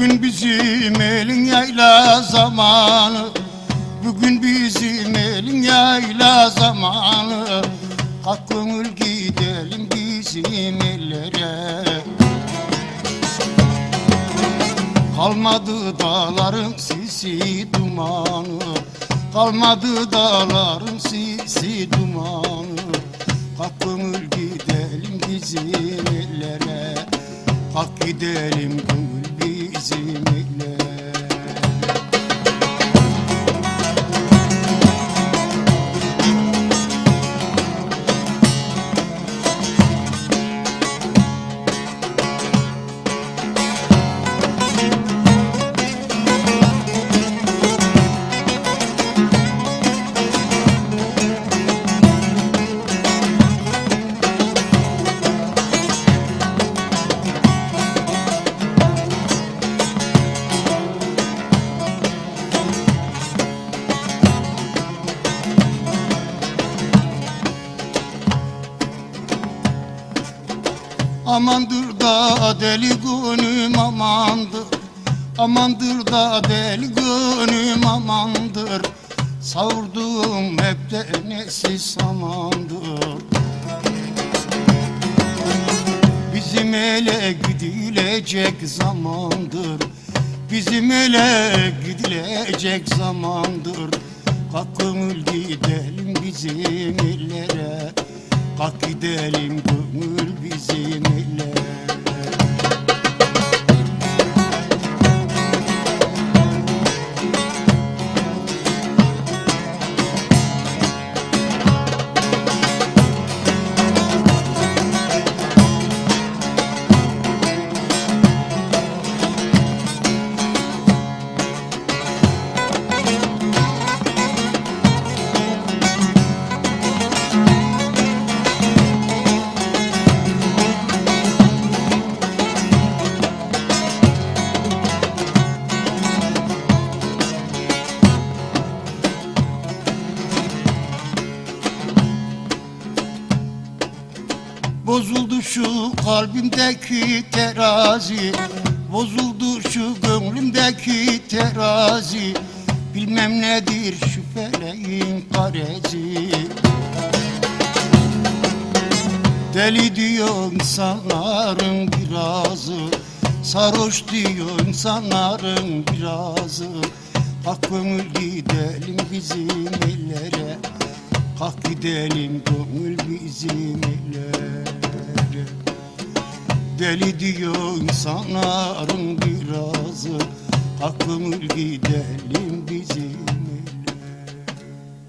Bugün bizim elin yayla zamanı. Bugün bizim elin yayla zamanı. Kalk gönül gidelim bizim ellere. Kalmadı dağların sisi dumanı. Kalmadı dağların sisi dumanı. Kalk gönül gidelim bizim ellere. Kalk gidelim gönül Amandır da deli gönlüm amandır. Amandır da deli gönlüm amandır. Savurduğum hep de nesi samandır Bizim ele gidilecek zamandır. Bizim ele gidilecek zamandır. Kalk gönül gidelim bizim illere. Kalk gidelim gönül bizim Bozuldu şu kalbimdeki terazi. Bozuldu şu gönlümdeki terazi. Bilmem nedir şu feleğin karezi. Deli diyor insanların birazı. Sarhoş diyor insanların birazı. Kalk gönül gidelim bizim illere Kalk gidelim gönül bizim illere Deli diyor insanların birazı. Kalk gönül gidelim bizim